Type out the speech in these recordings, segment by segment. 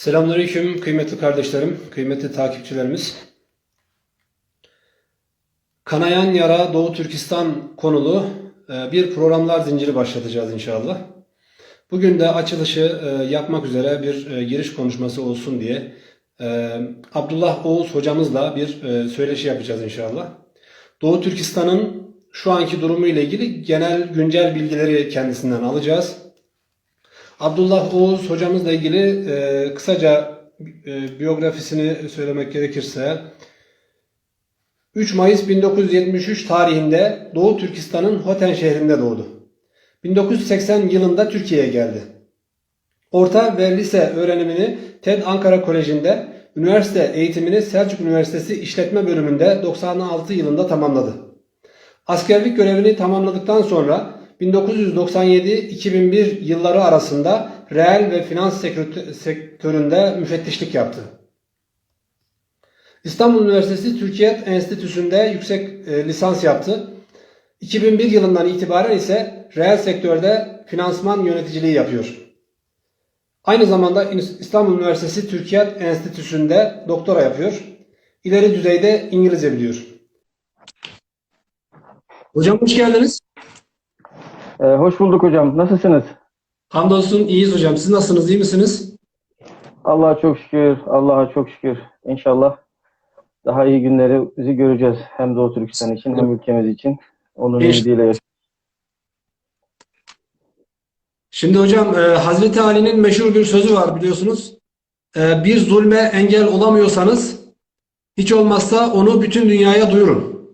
Selamünaleyküm kıymetli kardeşlerim, kıymetli takipçilerimiz. Kanayan Yara Doğu Türkistan konulu e, bir programlar zinciri başlatacağız inşallah. Bugün de açılışı e, yapmak üzere bir e, giriş konuşması olsun diye Abdullah Oğuz hocamızla bir söyleşi yapacağız inşallah. Doğu Türkistan'ın şu anki durumu ile ilgili genel güncel bilgileri kendisinden alacağız. Abdullah Oğuz hocamızla ilgili e, kısaca e, biyografisini söylemek gerekirse 3 Mayıs 1973 tarihinde Doğu Türkistan'ın Hoten şehrinde doğdu. 1980 yılında Türkiye'ye geldi. Orta ve lise öğrenimini TED Ankara Koleji'nde, üniversite eğitimini Selçuk Üniversitesi İşletme Bölümünde 96 yılında tamamladı. Askerlik görevini tamamladıktan sonra 1997-2001 yılları arasında reel ve finans sektörü- sektöründe müfettişlik yaptı. İstanbul Üniversitesi Türkiye Enstitüsü'nde yüksek e, lisans yaptı. 2001 yılından itibaren ise reel sektörde finansman yöneticiliği yapıyor. Aynı zamanda İstanbul Üniversitesi Türkiye Enstitüsü'nde doktora yapıyor. İleri düzeyde İngilizce biliyor. Hocam hoş geldiniz. Ee, hoş bulduk hocam. Nasılsınız? Hamdolsun iyiyiz hocam. Siz nasılsınız? iyi misiniz? Allah'a çok şükür. Allah'a çok şükür. İnşallah daha iyi günleri bizi göreceğiz. Hem Doğu Türkistan için hem ülkemiz için. Onun İnşallah. ümidiyle. Şimdi hocam e, Hazreti Ali'nin meşhur bir sözü var biliyorsunuz. E, bir zulme engel olamıyorsanız hiç olmazsa onu bütün dünyaya duyurun.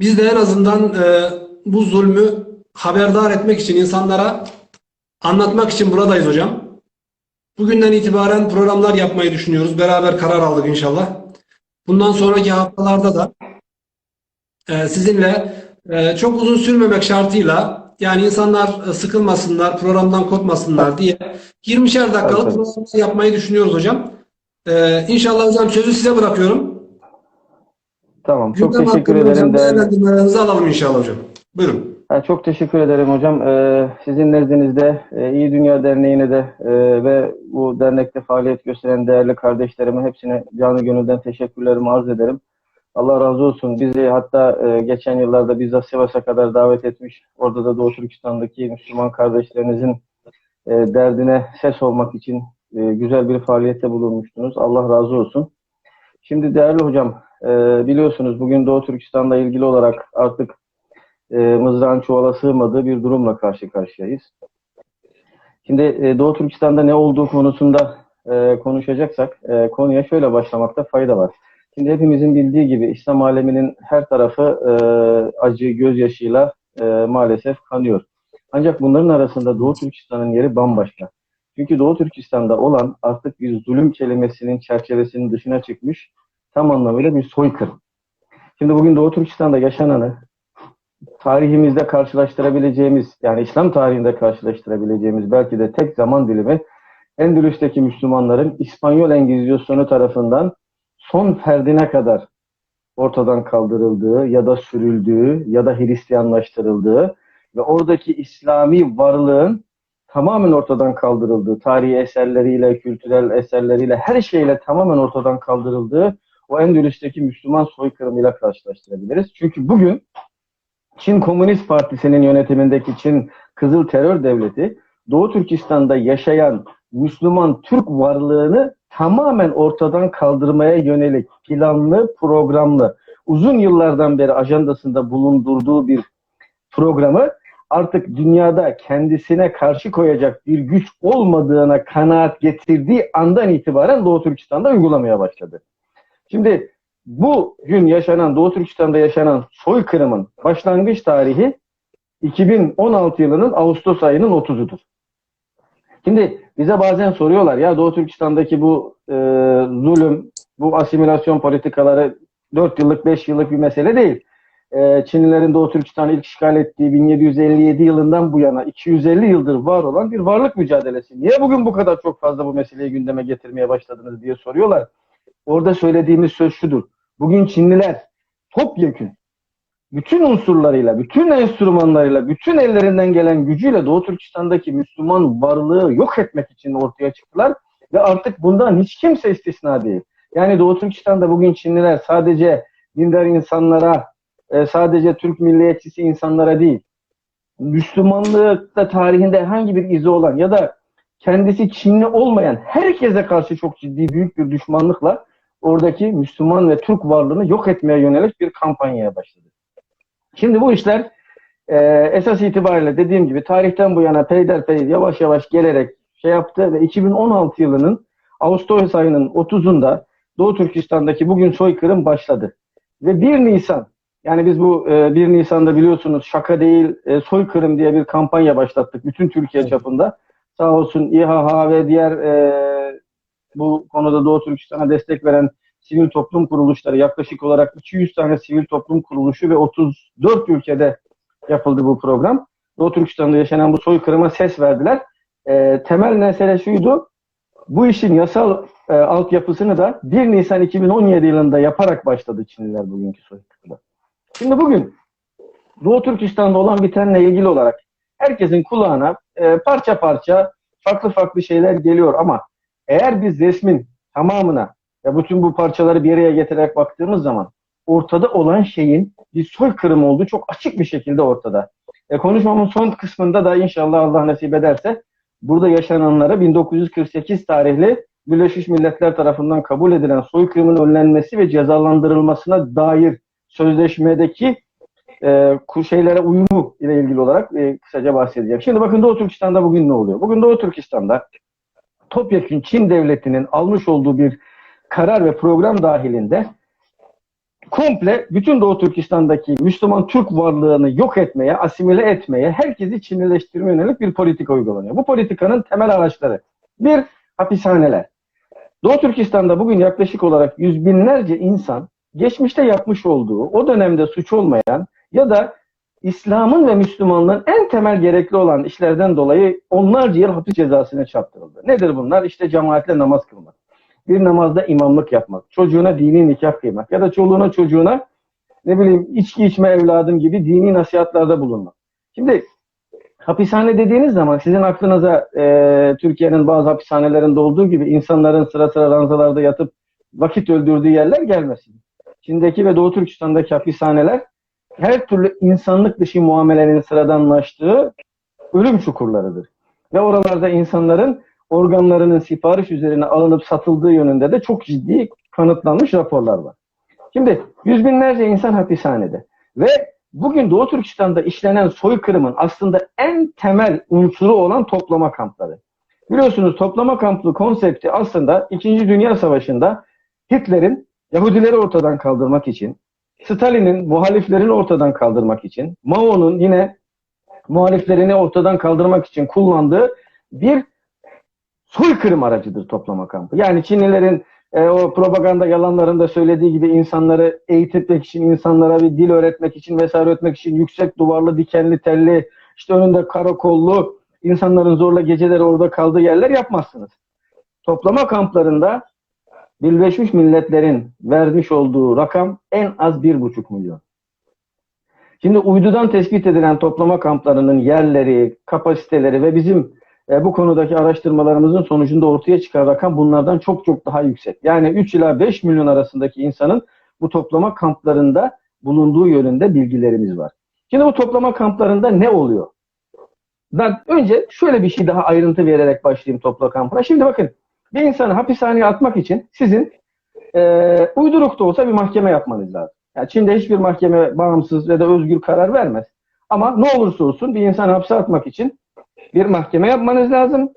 Biz de en azından e, bu zulmü haberdar etmek için insanlara anlatmak için buradayız hocam. Bugünden itibaren programlar yapmayı düşünüyoruz. Beraber karar aldık inşallah. Bundan sonraki haftalarda da e, sizinle e, çok uzun sürmemek şartıyla yani insanlar e, sıkılmasınlar, programdan kopmasınlar diye 20'şer dakikalık program yapmayı düşünüyoruz hocam. E, inşallah hocam sözü size bırakıyorum. Tamam. Çok Gündem teşekkür ederim. Değerlendirmelerinizi alalım inşallah hocam. Buyurun. Çok teşekkür ederim hocam. Ee, sizin nezdinizde e, İyi Dünya Derneği'ne de e, ve bu dernekte faaliyet gösteren değerli kardeşlerime hepsine canı gönülden teşekkürlerimi arz ederim. Allah razı olsun. Bizi hatta e, geçen yıllarda bizzat Sivas'a kadar davet etmiş. Orada da Doğu Türkistan'daki Müslüman kardeşlerinizin derdine ses olmak için güzel bir faaliyette bulunmuştunuz. Allah razı olsun. Şimdi değerli hocam, biliyorsunuz bugün Doğu Türkistan'la ilgili olarak artık e, mızrağın çuvala sığmadığı bir durumla karşı karşıyayız. Şimdi e, Doğu Türkistan'da ne olduğu konusunda e, konuşacaksak e, konuya şöyle başlamakta fayda var. Şimdi hepimizin bildiği gibi İslam aleminin her tarafı e, acı, gözyaşıyla e, maalesef kanıyor. Ancak bunların arasında Doğu Türkistan'ın yeri bambaşka. Çünkü Doğu Türkistan'da olan artık bir zulüm kelimesinin çerçevesinin dışına çıkmış tam anlamıyla bir soykırım. Şimdi bugün Doğu Türkistan'da yaşananı tarihimizde karşılaştırabileceğimiz, yani İslam tarihinde karşılaştırabileceğimiz belki de tek zaman dilimi Endülüs'teki Müslümanların İspanyol Engizisyonu tarafından son ferdine kadar ortadan kaldırıldığı ya da sürüldüğü ya da Hristiyanlaştırıldığı ve oradaki İslami varlığın tamamen ortadan kaldırıldığı, tarihi eserleriyle, kültürel eserleriyle, her şeyle tamamen ortadan kaldırıldığı o Endülüs'teki Müslüman soykırımıyla karşılaştırabiliriz. Çünkü bugün Çin Komünist Partisi'nin yönetimindeki Çin Kızıl Terör Devleti Doğu Türkistan'da yaşayan Müslüman Türk varlığını tamamen ortadan kaldırmaya yönelik planlı, programlı, uzun yıllardan beri ajandasında bulundurduğu bir programı artık dünyada kendisine karşı koyacak bir güç olmadığına kanaat getirdiği andan itibaren Doğu Türkistan'da uygulamaya başladı. Şimdi bu gün yaşanan Doğu Türkistan'da yaşanan soykırımın başlangıç tarihi 2016 yılının Ağustos ayının 30'udur. Şimdi bize bazen soruyorlar ya Doğu Türkistan'daki bu e, zulüm, bu asimilasyon politikaları 4 yıllık 5 yıllık bir mesele değil. E, Çinlilerin Doğu Türkistan'ı ilk işgal ettiği 1757 yılından bu yana 250 yıldır var olan bir varlık mücadelesi. Niye bugün bu kadar çok fazla bu meseleyi gündeme getirmeye başladınız diye soruyorlar. Orada söylediğimiz söz şudur. Bugün Çinliler topyekün bütün unsurlarıyla, bütün enstrümanlarıyla, bütün ellerinden gelen gücüyle Doğu Türkistan'daki Müslüman varlığı yok etmek için ortaya çıktılar ve artık bundan hiç kimse istisna değil. Yani Doğu Türkistan'da bugün Çinliler sadece dindar insanlara, e, sadece Türk milliyetçisi insanlara değil, Müslümanlıkta tarihinde herhangi bir izi olan ya da kendisi Çinli olmayan herkese karşı çok ciddi büyük bir düşmanlıkla oradaki Müslüman ve Türk varlığını yok etmeye yönelik bir kampanyaya başladı. Şimdi bu işler e, esas itibariyle dediğim gibi tarihten bu yana peyderpey yavaş yavaş gelerek şey yaptı ve 2016 yılının Ağustos ayının 30'unda Doğu Türkistan'daki bugün soykırım başladı. Ve 1 Nisan yani biz bu e, 1 Nisan'da biliyorsunuz şaka değil e, soykırım diye bir kampanya başlattık bütün Türkiye çapında. Sağ olsun İHH ve diğer e, bu konuda Doğu Türkistan'a destek veren sivil toplum kuruluşları yaklaşık olarak 200 tane sivil toplum kuruluşu ve 34 ülkede yapıldı bu program. Doğu Türkistan'da yaşanan bu soykırıma ses verdiler. E, temel mesele şuydu. Bu işin yasal e, altyapısını da 1 Nisan 2017 yılında yaparak başladı Çinliler bugünkü soykırıma. Şimdi bugün Doğu Türkistan'da olan bitenle ilgili olarak herkesin kulağına e, parça parça farklı farklı şeyler geliyor ama eğer biz resmin tamamına ya bütün bu parçaları bir araya getirerek baktığımız zaman ortada olan şeyin bir soykırım olduğu çok açık bir şekilde ortada. E, konuşmamın son kısmında da inşallah Allah nasip ederse burada yaşananlara 1948 tarihli Birleşmiş Milletler tarafından kabul edilen soykırımın önlenmesi ve cezalandırılmasına dair sözleşmedeki e, şeylere uyumu ile ilgili olarak e, kısaca bahsedeceğim. Şimdi bakın Doğu Türkistan'da bugün ne oluyor? Bugün Doğu Türkistan'da topyekun Çin devletinin almış olduğu bir karar ve program dahilinde komple bütün Doğu Türkistan'daki Müslüman Türk varlığını yok etmeye, asimile etmeye, herkesi Çinlileştirmeye yönelik bir politika uygulanıyor. Bu politikanın temel araçları. Bir, hapishaneler. Doğu Türkistan'da bugün yaklaşık olarak yüz binlerce insan geçmişte yapmış olduğu, o dönemde suç olmayan ya da İslam'ın ve Müslümanlığın en temel gerekli olan işlerden dolayı onlarca yıl hapis cezasına çarptırıldı. Nedir bunlar? İşte cemaatle namaz kılmak, bir namazda imamlık yapmak, çocuğuna dini nikah kıymak ya da çoluğuna çocuğuna ne bileyim içki içme evladım gibi dini nasihatlarda bulunmak. Şimdi hapishane dediğiniz zaman sizin aklınıza e, Türkiye'nin bazı hapishanelerinde olduğu gibi insanların sıra sıra ranzalarda yatıp vakit öldürdüğü yerler gelmesin. Çin'deki ve Doğu Türkistan'daki hapishaneler her türlü insanlık dışı muamelenin sıradanlaştığı ölüm çukurlarıdır. Ve oralarda insanların organlarının sipariş üzerine alınıp satıldığı yönünde de çok ciddi kanıtlanmış raporlar var. Şimdi yüz binlerce insan hapishanede ve bugün Doğu Türkistan'da işlenen soykırımın aslında en temel unsuru olan toplama kampları. Biliyorsunuz toplama kamplı konsepti aslında 2. Dünya Savaşı'nda Hitler'in Yahudileri ortadan kaldırmak için, Stalin'in muhaliflerini ortadan kaldırmak için, Mao'nun yine muhaliflerini ortadan kaldırmak için kullandığı bir soykırım aracıdır toplama kampı. Yani Çinlilerin e, o propaganda yalanlarında söylediği gibi insanları eğitmek için, insanlara bir dil öğretmek için vesaire öğretmek için yüksek duvarlı, dikenli, telli, işte önünde karakollu, insanların zorla geceleri orada kaldığı yerler yapmazsınız. Toplama kamplarında Birleşmiş Milletler'in vermiş olduğu rakam en az bir buçuk milyon. Şimdi uydudan tespit edilen toplama kamplarının yerleri, kapasiteleri ve bizim e, bu konudaki araştırmalarımızın sonucunda ortaya çıkan rakam bunlardan çok çok daha yüksek. Yani 3 ila 5 milyon arasındaki insanın bu toplama kamplarında bulunduğu yönünde bilgilerimiz var. Şimdi bu toplama kamplarında ne oluyor? Ben önce şöyle bir şey daha ayrıntı vererek başlayayım toplama kampına. Şimdi bakın bir insanı hapishaneye atmak için sizin e, uyduruk da olsa bir mahkeme yapmanız lazım. Yani Çin'de hiçbir mahkeme bağımsız ve de özgür karar vermez. Ama ne olursa olsun bir insanı hapse atmak için bir mahkeme yapmanız lazım.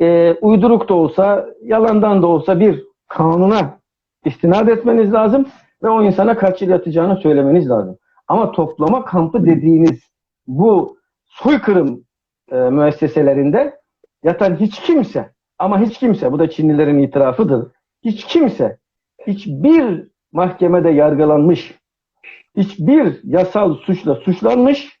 E, uyduruk da olsa, yalandan da olsa bir kanuna istinad etmeniz lazım ve o insana kaç yıl yatacağını söylemeniz lazım. Ama toplama kampı dediğiniz bu soykırım e, müesseselerinde yatan hiç kimse ama hiç kimse, bu da Çinlilerin itirafıdır. Hiç kimse, hiçbir mahkemede yargılanmış, hiçbir yasal suçla suçlanmış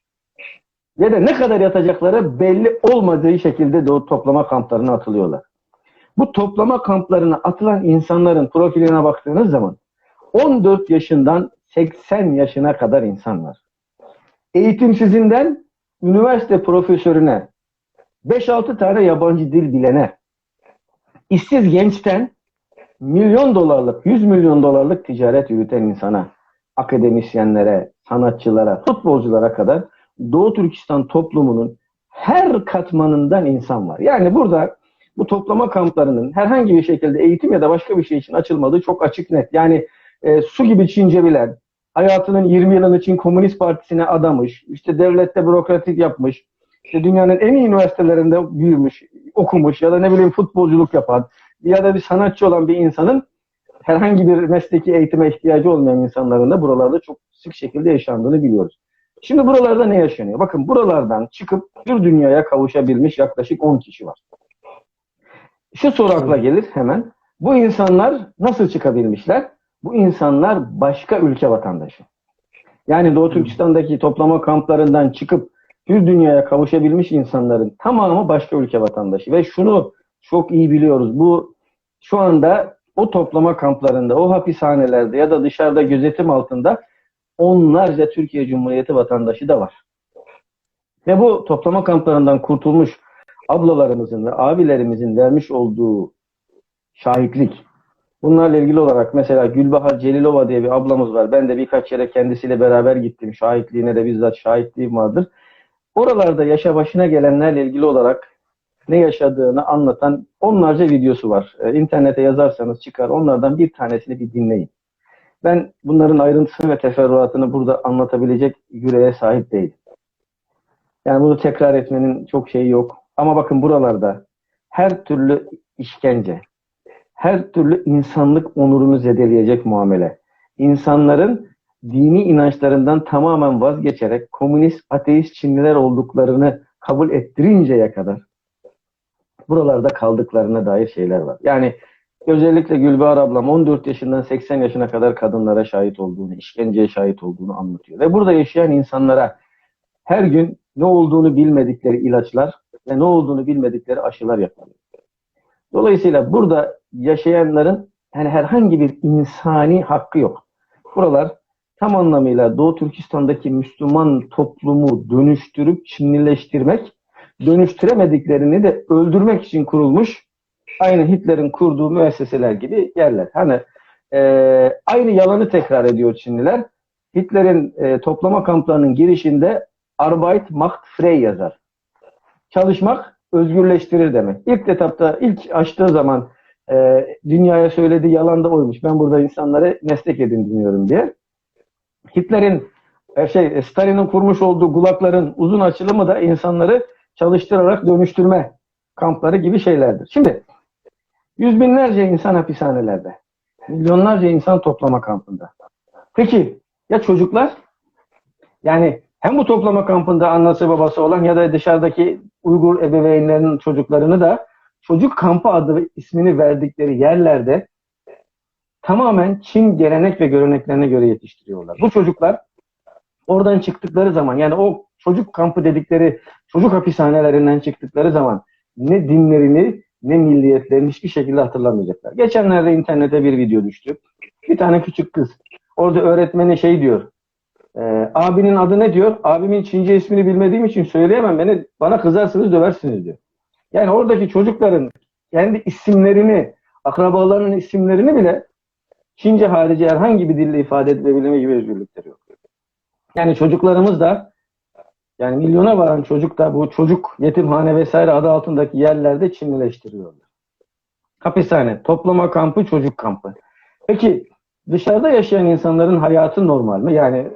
ve de ne kadar yatacakları belli olmadığı şekilde de o toplama kamplarına atılıyorlar. Bu toplama kamplarına atılan insanların profiline baktığınız zaman 14 yaşından 80 yaşına kadar insan var. Eğitimsizinden üniversite profesörüne 5-6 tane yabancı dil bilene işsiz gençten milyon dolarlık, 100 milyon dolarlık ticaret yürüten insana, akademisyenlere, sanatçılara, futbolculara kadar Doğu Türkistan toplumunun her katmanından insan var. Yani burada bu toplama kamplarının herhangi bir şekilde eğitim ya da başka bir şey için açılmadığı çok açık net. Yani e, su gibi Çince bilen, hayatının 20 yılını Çin Komünist Partisi'ne adamış, işte devlette bürokratik yapmış, işte dünyanın en iyi üniversitelerinde büyümüş, okumuş ya da ne bileyim futbolculuk yapan ya da bir sanatçı olan bir insanın herhangi bir mesleki eğitime ihtiyacı olmayan insanların da buralarda çok sık şekilde yaşandığını biliyoruz. Şimdi buralarda ne yaşanıyor? Bakın buralardan çıkıp bir dünyaya kavuşabilmiş yaklaşık 10 kişi var. Şu soru akla gelir hemen. Bu insanlar nasıl çıkabilmişler? Bu insanlar başka ülke vatandaşı. Yani Doğu Türkistan'daki toplama kamplarından çıkıp bir dünyaya kavuşabilmiş insanların tamamı başka ülke vatandaşı. Ve şunu çok iyi biliyoruz. Bu şu anda o toplama kamplarında, o hapishanelerde ya da dışarıda gözetim altında onlarca Türkiye Cumhuriyeti vatandaşı da var. Ve bu toplama kamplarından kurtulmuş ablalarımızın ve abilerimizin vermiş olduğu şahitlik. Bunlarla ilgili olarak mesela Gülbahar Celilova diye bir ablamız var. Ben de birkaç yere kendisiyle beraber gittim. Şahitliğine de bizzat şahitliğim vardır. Oralarda yaşa başına gelenlerle ilgili olarak ne yaşadığını anlatan onlarca videosu var. Ee, İnternete yazarsanız çıkar. Onlardan bir tanesini bir dinleyin. Ben bunların ayrıntısını ve teferruatını burada anlatabilecek yüreğe sahip değilim. Yani bunu tekrar etmenin çok şeyi yok. Ama bakın buralarda her türlü işkence, her türlü insanlık onurunu zedeleyecek muamele, insanların dini inançlarından tamamen vazgeçerek komünist, ateist Çinliler olduklarını kabul ettirinceye kadar buralarda kaldıklarına dair şeyler var. Yani özellikle Gülbahar ablam 14 yaşından 80 yaşına kadar kadınlara şahit olduğunu, işkenceye şahit olduğunu anlatıyor. Ve burada yaşayan insanlara her gün ne olduğunu bilmedikleri ilaçlar ve ne olduğunu bilmedikleri aşılar yapılıyor. Dolayısıyla burada yaşayanların yani herhangi bir insani hakkı yok. Buralar tam anlamıyla Doğu Türkistan'daki Müslüman toplumu dönüştürüp Çinlileştirmek, dönüştüremediklerini de öldürmek için kurulmuş aynı Hitler'in kurduğu müesseseler gibi yerler. Hani e, aynı yalanı tekrar ediyor Çinliler. Hitler'in e, toplama kamplarının girişinde Arbeit macht frei yazar. Çalışmak özgürleştirir demek. İlk etapta ilk açtığı zaman e, dünyaya söylediği yalan da oymuş. Ben burada insanları meslek edindiriyorum diye. Hitler'in e, şey Stalin'in kurmuş olduğu gulakların uzun açılımı da insanları çalıştırarak dönüştürme kampları gibi şeylerdir. Şimdi yüz binlerce insan hapishanelerde, milyonlarca insan toplama kampında. Peki ya çocuklar? Yani hem bu toplama kampında annesi babası olan ya da dışarıdaki Uygur ebeveynlerinin çocuklarını da çocuk kampı adı ismini verdikleri yerlerde tamamen Çin gelenek ve göreneklerine göre yetiştiriyorlar. Bu çocuklar oradan çıktıkları zaman yani o çocuk kampı dedikleri çocuk hapishanelerinden çıktıkları zaman ne dinlerini ne milliyetlerini hiçbir şekilde hatırlamayacaklar. Geçenlerde internete bir video düştü. Bir tane küçük kız. Orada öğretmeni şey diyor. E, abinin adı ne diyor? Abimin Çince ismini bilmediğim için söyleyemem. Beni bana kızarsınız döversiniz diyor. Yani oradaki çocukların kendi isimlerini, akrabalarının isimlerini bile Çince harici herhangi bir dille ifade edebilme gibi özgürlükleri yok. Yani çocuklarımız da yani milyona varan çocuk da bu çocuk yetimhane vesaire adı altındaki yerlerde Çinlileştiriyorlar. Hapishane, toplama kampı, çocuk kampı. Peki dışarıda yaşayan insanların hayatı normal mi? Yani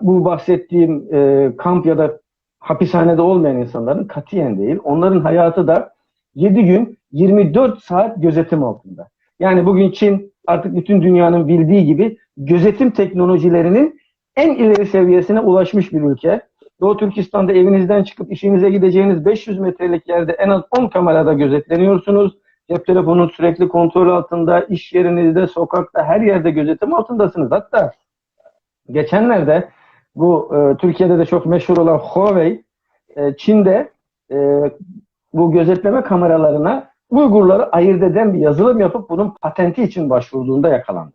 bu bahsettiğim e, kamp ya da hapishanede olmayan insanların katiyen değil. Onların hayatı da 7 gün 24 saat gözetim altında. Yani bugün Çin artık bütün dünyanın bildiği gibi gözetim teknolojilerinin en ileri seviyesine ulaşmış bir ülke. Doğu Türkistan'da evinizden çıkıp işinize gideceğiniz 500 metrelik yerde en az 10 kamerada gözetleniyorsunuz. Cep telefonun sürekli kontrol altında, iş yerinizde, sokakta, her yerde gözetim altındasınız. Hatta geçenlerde bu e, Türkiye'de de çok meşhur olan Huawei, e, Çin'de e, bu gözetleme kameralarına Uygurları ayırt eden bir yazılım yapıp bunun patenti için başvurduğunda yakalandı.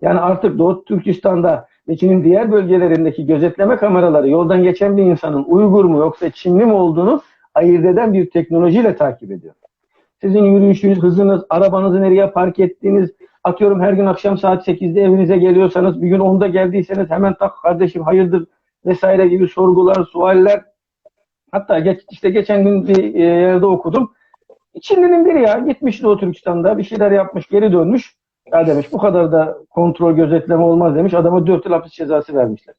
Yani artık Doğu Türkistan'da ve Çin'in diğer bölgelerindeki gözetleme kameraları yoldan geçen bir insanın Uygur mu yoksa Çinli mi olduğunu ayırt eden bir teknolojiyle takip ediyor. Sizin yürüyüşünüz, hızınız, arabanızı nereye park ettiğiniz, atıyorum her gün akşam saat 8'de evinize geliyorsanız, bir gün 10'da geldiyseniz hemen tak kardeşim hayırdır vesaire gibi sorgular, sualler. Hatta geç, işte geçen gün bir e, yerde okudum. Çinli'nin biri ya gitmiş Doğu Türkistan'da bir şeyler yapmış, geri dönmüş. Ya demiş bu kadar da kontrol gözetleme olmaz demiş. Adama 4 yıl hapis cezası vermişler.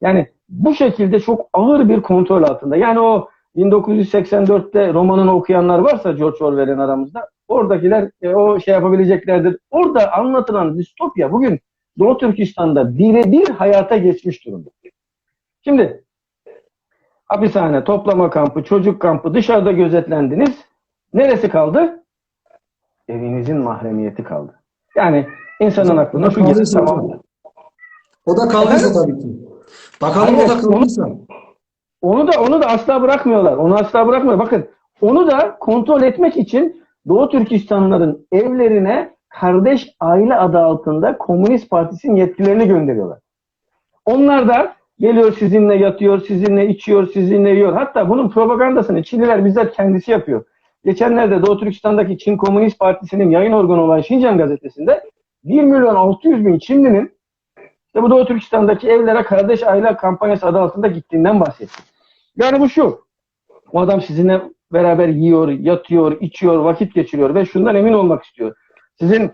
Yani bu şekilde çok ağır bir kontrol altında. Yani o 1984'te romanını okuyanlar varsa George Orwell'in aramızda oradakiler e, o şey yapabileceklerdir. Orada anlatılan distopya bugün Doğu Türkistan'da birebir hayata geçmiş durumda. Şimdi hapishane, toplama kampı, çocuk kampı dışarıda gözetlendiniz. Neresi kaldı? Evinizin mahremiyeti kaldı. Yani insanın aklına şu gelir tamam. O da kaldıysa tabii ki. Bakalım Aynen. o da kaldıysa. Onu da onu da asla bırakmıyorlar. Onu asla bırakmıyor. Bakın onu da kontrol etmek için Doğu Türkistanlıların evlerine kardeş aile adı altında Komünist Partisi'nin yetkililerini gönderiyorlar. Onlar da geliyor sizinle yatıyor, sizinle içiyor, sizinle yiyor. Hatta bunun propagandasını Çinliler bizzat kendisi yapıyor. Geçenlerde Doğu Türkistan'daki Çin Komünist Partisi'nin yayın organı olan Şincan gazetesinde 1 milyon 600 bin Çinlinin işte bu Doğu Türkistan'daki evlere kardeş aile kampanyası adı altında gittiğinden bahsetti. Yani bu şu. O adam sizinle beraber yiyor, yatıyor, içiyor, vakit geçiriyor ve şundan emin olmak istiyor. Sizin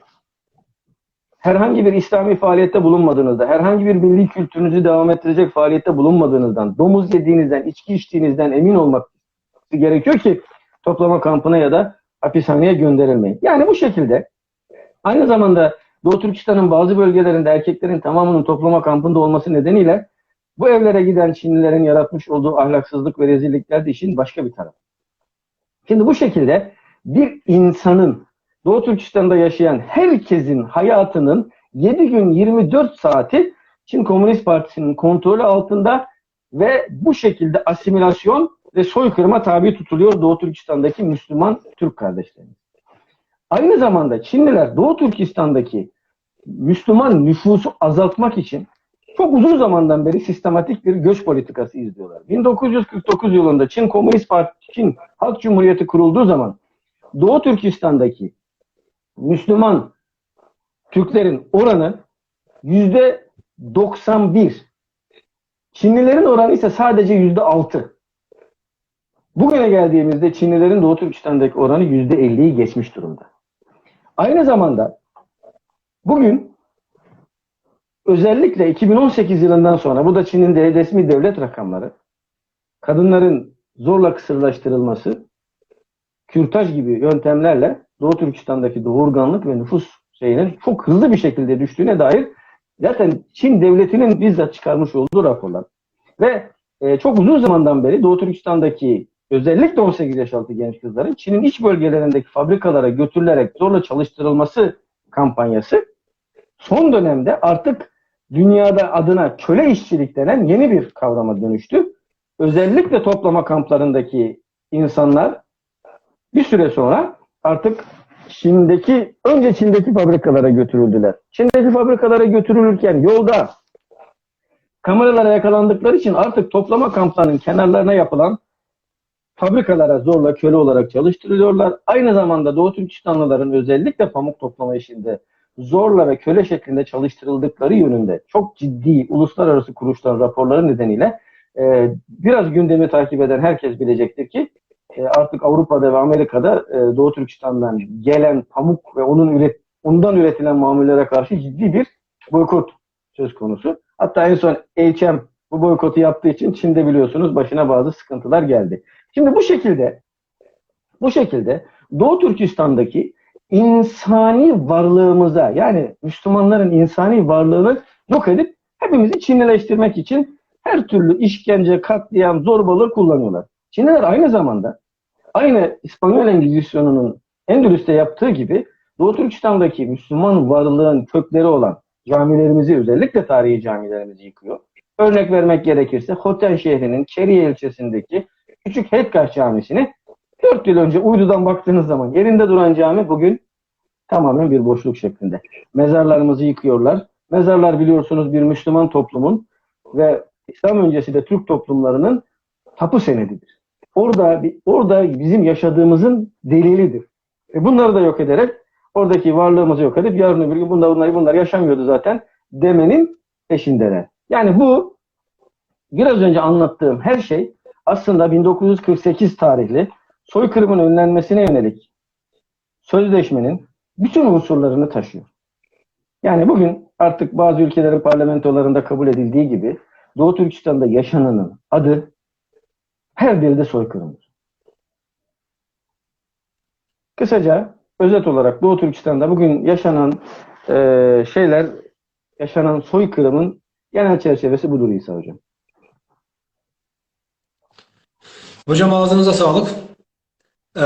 herhangi bir İslami faaliyette bulunmadığınızda, herhangi bir milli kültürünüzü devam ettirecek faaliyette bulunmadığınızdan, domuz yediğinizden, içki içtiğinizden emin olmak gerekiyor ki toplama kampına ya da hapishaneye gönderilmeyin. Yani bu şekilde aynı zamanda Doğu Türkistan'ın bazı bölgelerinde erkeklerin tamamının toplama kampında olması nedeniyle bu evlere giden Çinlilerin yaratmış olduğu ahlaksızlık ve rezillikler de işin başka bir tarafı. Şimdi bu şekilde bir insanın Doğu Türkistan'da yaşayan herkesin hayatının 7 gün 24 saati Çin Komünist Partisi'nin kontrolü altında ve bu şekilde asimilasyon ve soykırıma tabi tutuluyor Doğu Türkistan'daki Müslüman Türk kardeşlerimiz. Aynı zamanda Çinliler Doğu Türkistan'daki Müslüman nüfusu azaltmak için çok uzun zamandan beri sistematik bir göç politikası izliyorlar. 1949 yılında Çin Komünist Parti, Çin Halk Cumhuriyeti kurulduğu zaman Doğu Türkistan'daki Müslüman Türklerin oranı yüzde 91. Çinlilerin oranı ise sadece yüzde 6. Bugüne geldiğimizde Çinlilerin Doğu Türkistan'daki oranı yüzde 50'yi geçmiş durumda. Aynı zamanda bugün özellikle 2018 yılından sonra bu da Çin'in de resmi devlet rakamları kadınların zorla kısırlaştırılması kürtaj gibi yöntemlerle Doğu Türkistan'daki doğurganlık ve nüfus şeyinin çok hızlı bir şekilde düştüğüne dair zaten Çin devletinin bizzat çıkarmış olduğu raporlar. Ve e, çok uzun zamandan beri Doğu Türkistan'daki özellikle 18 yaş altı genç kızların Çin'in iç bölgelerindeki fabrikalara götürülerek zorla çalıştırılması kampanyası son dönemde artık dünyada adına köle işçilik denen yeni bir kavrama dönüştü. Özellikle toplama kamplarındaki insanlar bir süre sonra artık Çin'deki önce Çin'deki fabrikalara götürüldüler. Çin'deki fabrikalara götürülürken yolda kameralara yakalandıkları için artık toplama kamplarının kenarlarına yapılan fabrikalara zorla köle olarak çalıştırılıyorlar. Aynı zamanda Doğu Türkistanlıların özellikle pamuk toplama işinde zorla ve köle şeklinde çalıştırıldıkları yönünde çok ciddi uluslararası kuruluşların raporları nedeniyle e, biraz gündemi takip eden herkes bilecektir ki e, artık Avrupa'da ve Amerika'da e, Doğu Türkistan'dan gelen pamuk ve onun üret ondan üretilen mamullere karşı ciddi bir boykot söz konusu. Hatta en son H&M bu boykotu yaptığı için Çin'de biliyorsunuz başına bazı sıkıntılar geldi. Şimdi bu şekilde bu şekilde Doğu Türkistan'daki insani varlığımıza yani Müslümanların insani varlığını yok edip hepimizi Çinlileştirmek için her türlü işkence, katliam, zorbalığı kullanıyorlar. Çinliler aynı zamanda aynı İspanyol Engizisyonunun Endülüs'te yaptığı gibi Doğu Türkistan'daki Müslüman varlığın kökleri olan camilerimizi özellikle tarihi camilerimizi yıkıyor. Örnek vermek gerekirse Hoten şehrinin Çeriye ilçesindeki Küçük Hetkaş Camisi'ni 4 yıl önce uydudan baktığınız zaman yerinde duran cami bugün Tamamen bir boşluk şeklinde. Mezarlarımızı yıkıyorlar. Mezarlar biliyorsunuz bir Müslüman toplumun ve İslam öncesi de Türk toplumlarının tapu senedidir. Orada orada bizim yaşadığımızın delilidir. E bunları da yok ederek oradaki varlığımızı yok edip yarın öbür gün bunlar bunlar bunlar yaşamıyordu zaten demenin peşindeler. Yani bu biraz önce anlattığım her şey aslında 1948 tarihli soykırımın önlenmesine yönelik sözleşmenin bütün unsurlarını taşıyor. Yani bugün artık bazı ülkelerin parlamentolarında kabul edildiği gibi Doğu Türkistan'da yaşananın adı her dilde soykırımdır. Kısaca özet olarak Doğu Türkistan'da bugün yaşanan e, şeyler, yaşanan soykırımın genel çerçevesi budur İsa Hocam. Hocam ağzınıza sağlık. Ee,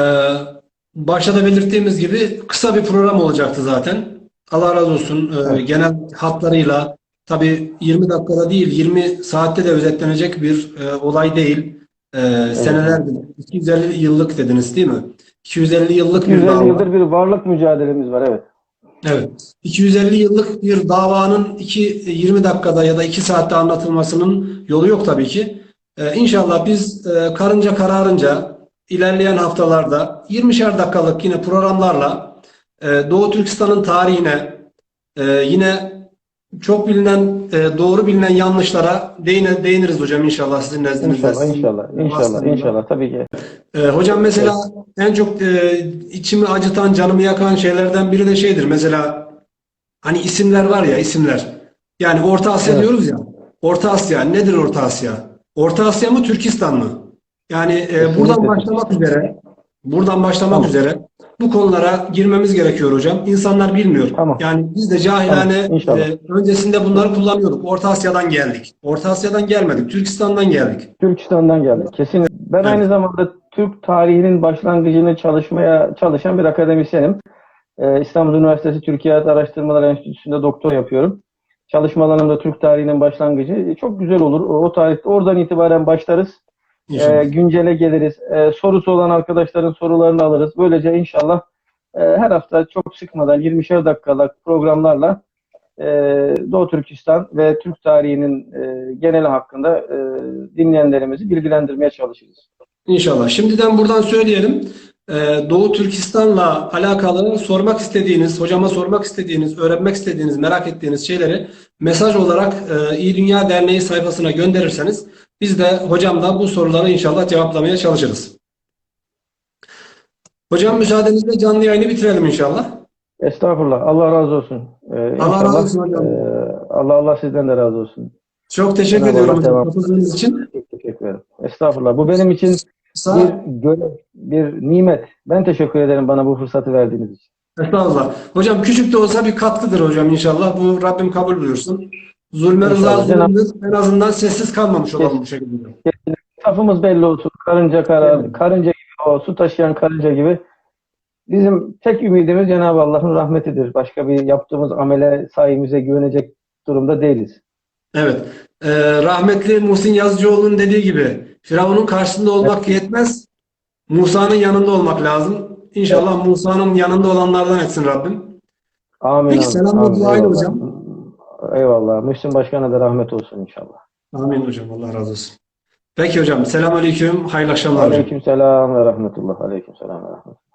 başta da belirttiğimiz gibi kısa bir program olacaktı zaten. Allah razı olsun. Ee, Evet. genel hatlarıyla tabii 20 dakikada değil 20 saatte de özetlenecek bir e, olay değil. Ee, senelerdir. 250 yıllık dediniz değil mi? 250 yıllık bir 250 dava. yıldır bir varlık mücadelemiz var evet. Evet. 250 yıllık bir davanın iki, 20 dakikada ya da 2 saatte anlatılmasının yolu yok tabii ki. Ee, inşallah biz e, karınca kararınca ilerleyen haftalarda 20'şer dakikalık yine programlarla e, Doğu Türkistan'ın tarihine e, yine çok bilinen, e, doğru bilinen yanlışlara değine, değiniriz hocam inşallah sizin nezdinizde. İnşallah, Sizin inşallah, inşallah, inşallah tabii ki. Ee, hocam mesela en çok e, içimi acıtan, canımı yakan şeylerden biri de şeydir. Mesela hani isimler var ya isimler. Yani Orta Asya Evet. diyoruz ya. Orta Asya nedir Orta Asya? Orta Asya mı Türkistan mı? Yani e, buradan başlamak üzere buradan başlamak Tamam. üzere bu konulara girmemiz gerekiyor hocam. İnsanlar bilmiyor. Tamam. Yani biz de cahilane Tamam, inşallah. e, öncesinde bunları kullanıyorduk. Orta Asya'dan geldik. Orta Asya'dan gelmedik. Türkistan'dan geldik. Türkistan'dan geldik. Kesin. Ben Evet. aynı zamanda Türk tarihinin başlangıcını çalışmaya çalışan bir akademisyenim. Ee, İstanbul Üniversitesi Türkiye Hayat Araştırmaları Enstitüsü'nde doktor yapıyorum. Çalışmalarımda Türk tarihinin başlangıcı e, çok güzel olur. O, tarihte oradan itibaren başlarız. İnşallah. Ee, güncele geliriz. Ee, sorusu olan arkadaşların sorularını alırız. Böylece inşallah e, her hafta çok sıkmadan 20'şer dakikalık programlarla e, Doğu Türkistan ve Türk tarihinin e, geneli hakkında e, dinleyenlerimizi bilgilendirmeye çalışırız. İnşallah. Şimdiden buradan söyleyelim. Ee, Doğu Türkistan'la alakalı sormak istediğiniz, hocama sormak istediğiniz, öğrenmek istediğiniz, merak ettiğiniz şeyleri mesaj olarak e, İyi Dünya Derneği sayfasına gönderirseniz biz de hocamla bu soruları inşallah cevaplamaya çalışırız. Hocam müsaadenizle canlı yayını bitirelim inşallah. Estağfurullah. Allah razı olsun. Ee, Allah razı olsun hocam. e, Allah Allah sizden de razı olsun. Çok teşekkür ediyorum Allah hocam için. Çok teşekkür ederim. Estağfurullah. Bu benim için Sağ bir görev, bir nimet. Ben teşekkür ederim bana bu fırsatı verdiğiniz için. Estağfurullah. Hocam küçük de olsa bir katkıdır hocam inşallah. Bu Rabbim kabul buyursun. Zulme rıza İnşallah. Cenab- zulümdür. En azından sessiz kalmamış olalım bu şekilde. Safımız belli olsun. Karınca karar, karınca gibi o su taşıyan karınca gibi. Bizim tek ümidimiz Cenab-ı Allah'ın rahmetidir. Başka bir yaptığımız amele sayemize güvenecek durumda değiliz. Evet. Ee, rahmetli Muhsin Yazıcıoğlu'nun dediği gibi Firavun'un karşısında olmak yetmez. Musa'nın yanında olmak lazım. İnşallah Musa'nın yanında olanlardan etsin Rabbim. Amin. Peki, selamlar, duayla hocam. Eyvallah. Müslüm Başkan'a da rahmet olsun inşallah. Amin hocam. Allah razı olsun. Peki hocam. Selamünaleyküm. Hayırlı akşamlar hocam. Aleyküm selam ve rahmetullah. Aleyküm selam ve rahmetullah.